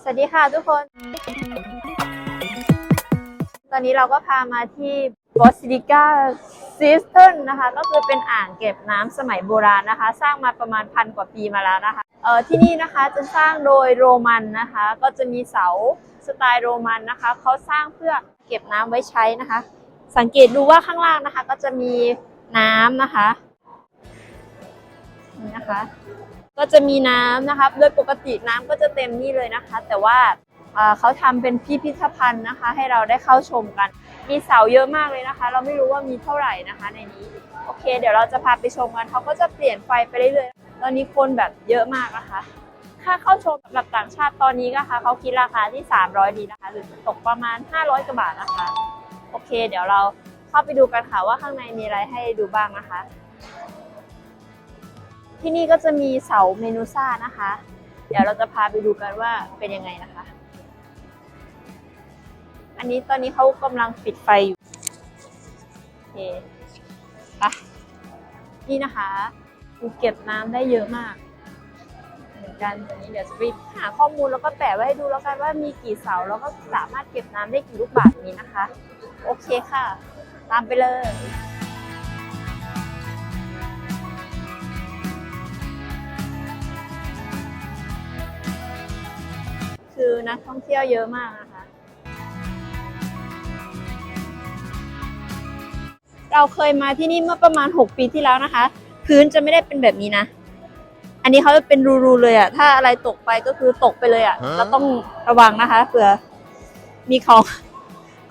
สวัสดีค่ะทุกคน ตอนนี้เราก็พามาที่บอสซิลิก้าซิสเทนนะคะ ก็คือเป็นอ่างเก็บน้ำสมัยโบราณนะคะ สร้างมาประมาณพันกว่าปีมาแล้วนะคะเอ่อที่นี่นะคะจะสร้างโดยโรมันนะคะ ก็จะมีเสาสไตล์โรมันนะคะเขาสร้างเพื่อเก็บน้ำไว้ใช้นะคะ สังเกตดูว่าข้างล่างนะคะ ก็จะมีน้ำนะคะนี่นะคะ ก็จะมีน้ำนะคะ โดยปกติน้ำก็จะเต็มนี่เลยนะคะ แต่ว่าเขาทำเป็นพิพิธภัณฑ์นะคะ ให้เราได้เข้าชมกัน มีเสาเยอะมากเลยนะคะ เราไม่รู้ว่ามีเท่าไหร่นะคะ ในนี้ โอเค เดี๋ยวเราจะพาไปชมกันเขาก็จะเปลี่ยนไฟไปเรื่อยๆ ตอนนี้คนแบบเยอะมากนะคะ ค่าเข้าชมสำหรับต่างชาติตอนนี้นะคะเขาคิดราคาที่ 300 ดีนะคะ หรือตกประมาณ 500กว่าบาทนะคะ โอเค เดี๋ยวเราเข้าไปดูกันค่ะว่าข้างในมีอะไรให้ดูบ้างนะคะ ที่นี่ก็จะมีเสาเมนูซ่านะคะ เดี๋ยวเราจะพาไปดูกันว่าเป็นยังไงนะคะ อันนี้ตอนนี้เขากำลังปิดไฟอยู่โอเคไปนี่นะคะเก็บน้ำได้เยอะมาก เหมือนกันตัวนี้เดี๋ยวจะไปหาข้อมูลแล้วก็แปะไว้ให้ดูแล้วกันว่ามีกี่เสาแล้วก็สามารถเก็บน้ำได้กี่ลูกบาศก์นี้นะคะ โอเคค่ะ ตามไปเลย คือนักท่องเที่ยวเยอะมากนะคะ เราเคยมาที่นี่เมื่อประมาณ 6 ปีที่แล้วนะคะ พื้นจะไม่ได้เป็นแบบนี้นะ อันนี้เขาจะเป็นรูๆเลยอะถ้าอะไรตกไปก็คือตกไปเลยอะฮะเราต้องระวังนะคะเผื่อมีของ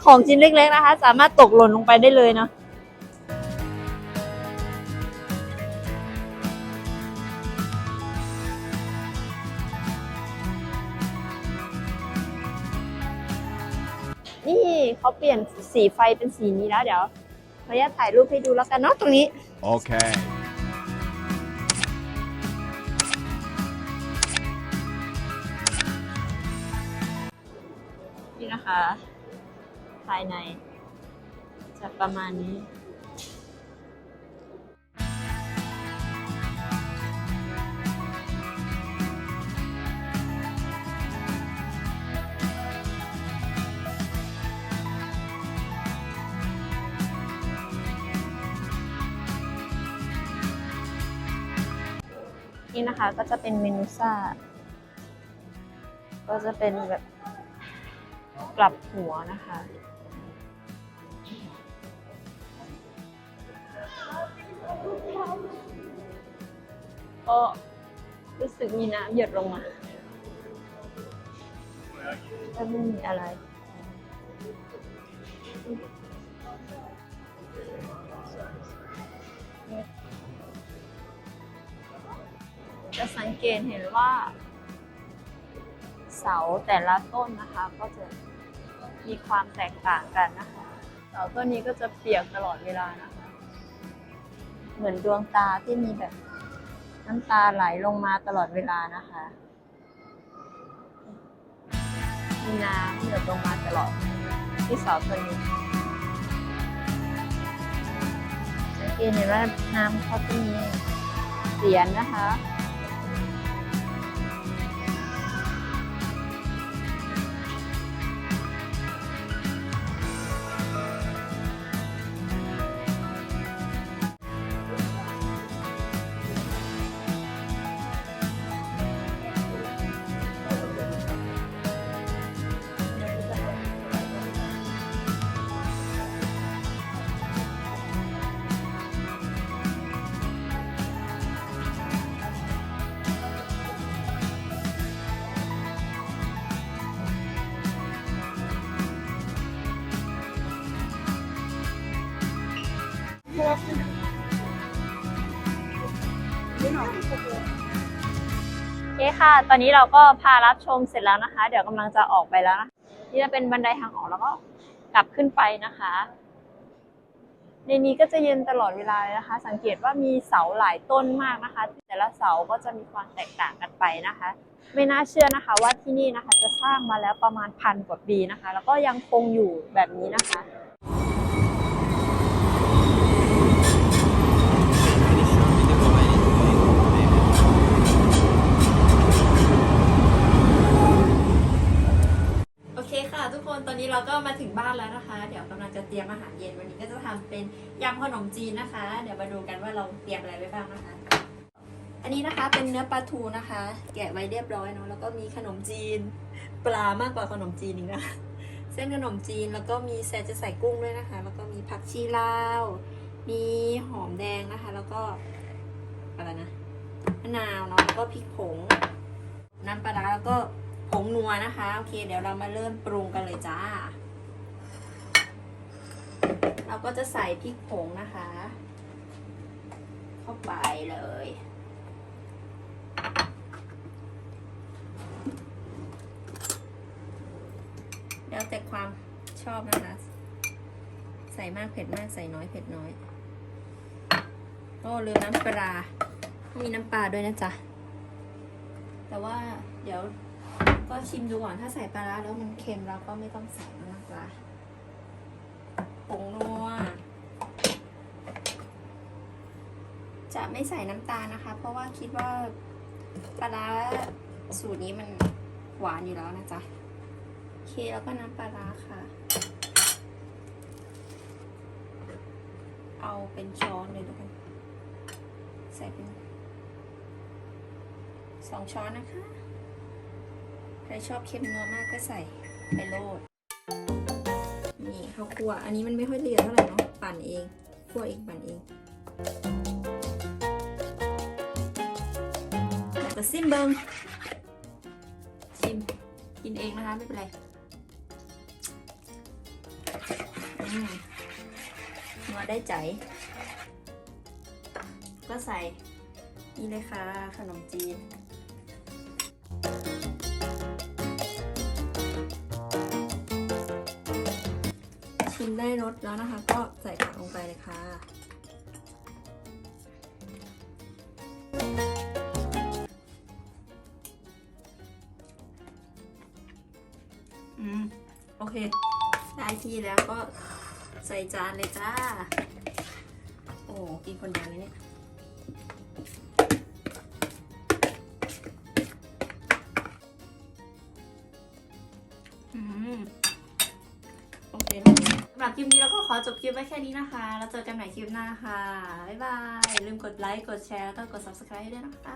ของชิ้นเล็กๆนะคะ สามารถตกหล่นลงไปได้เลยเนาะ นี่เขาเปลี่ยนสีไฟเป็นสีนี้แล้วเดี๋ยวขออนุญาตถ่ายรูปให้ดูแล้วกันเนาะตรงนี้ Okay. นี่นะคะ ภายในจะประมาณนี้ นี่นะคะก็จะเป็นเมนูซ่า ก็จะเป็นแบบกลับหัวนะคะ ก็รู้สึกมีน้ำหยดลงมาก็ไม่มีอะไร จะสังเกตเห็นว่า เสาแต่ละต้นนะคะ ก็จะมีความแตกต่างกันนะคะ เสาต้นนี้ก็จะเปียกตลอดเวลานะคะ เหมือนดวงตาที่มีแบบน้ำตาไหลลงมาตลอดเวลานะคะ มีน้ำหยดลงมาตลอดที่เสาต้นนี้สังเกตเห็นว่าน้ำเขาจะมีเสียนนะคะ โอเคค่ะ ตอนนี้เราก็พารับชมเสร็จแล้วนะคะ เดี๋ยวกำลังจะออกไปแล้วนะนี่จะเป็นบันไดทางออกแล้วก็กลับขึ้นไปนะคะ ในนี้ก็จะเย็นตลอดเวลาเลยนะคะ สังเกตว่ามีเสาหลายต้นมากนะคะ แต่ละเสาก็จะมีความแตกต่างกันไปนะคะ ไม่น่าเชื่อนะคะว่าที่นี่นะคะจะสร้างมาแล้วประมาณพันกว่าปีนะคะ แล้วก็ยังคงอยู่แบบนี้นะคะ นี้เราก็มาถึงบ้านแล้วนะคะ เดี๋ยวกำลังจะเตรียมอาหารเย็นวันนี้ก็จะทำเป็นยำขน มจีนนะคะ เดี๋ยวมาดูกันว่าเราเตรียมอะไรไว้บ้างนะคะ อันนี้นะคะเป็นเนื้อปลาทูนะคะ แกะไว้เรียบร้อยเนาะแล้วก็มีขนมจีน ปลามากกว่าขนมจีนอีกนะเส้นขนมจีนแล้วก็มีแซจะใส่กุ้งด้วยนะคะ แล้วก็มีผักชีลาว มีหอมแดงนะคะ แล้วก็อะไรนะมะนาวเนาะแล้วก็พริกผงน้ำปลาแล้วก็ผงนัวนะคะโอเค เดี๋ยวเรามาเริ่มปรุงกันเลยจ้า เราก็จะใส่พริกผงนะคะ เข้าไปเลย แล้วแต่ความชอบนะคะ ใส่มากเผ็ดมากใส่น้อยเผ็ดน้อยโอ้ลืมน้ำปลาต้องมีน้ำปลาด้วยนะจ๊ะ แต่ว่าเดี๋ยวก็ชิมดูก่อน ถ้าใส่ปลาแล้วมันเค็มเราก็ไม่ต้องใส่มากปลาผงนัว จะ ไม่ใส่น้ำตาลนะคะ เพราะว่าคิดว่าปลาร้าสูตรนี้มันหวานอยู่แล้วนะจ๊ะโอเคแล้วก็น้ำปลาร้าค่ะ เอาเป็นช้อนเลยแล้วกัน ใส่เป็นสองช้อนนะคะ ใครชอบเค็มนัวมากก็ใส่ไปโลดนี่ข้าวคั่ว อันนี้มันไม่ค่อยเอียดเท่าไหร่เนาะ ปั่นเอง คั่วเองปั่นเอง ก็ซิมเบิงชิมกินเองนะคะไม่เป็นไรนัวได้ใจ ก็ใส่นี่เลยค่ะ ขนมจีนชิมได้รสแล้วนะคะ ก็ใส่ผักลงไปเลยค่ะ เค ได้ที่แล้วก็ใส่จานเลยจ้า โอ้กินคนเดียวเลยเนี่ยโอเคสำหรับคลิปนี้เราก็ขอจบคลิปไว้แค่นี้นะคะ แล้วเจอกันใหม่คลิปหน้าค่ะ บ๊ายบาย ลืมกดไลค์ กดแชร์ แล้วก็กด subscribe ด้วยนะคะ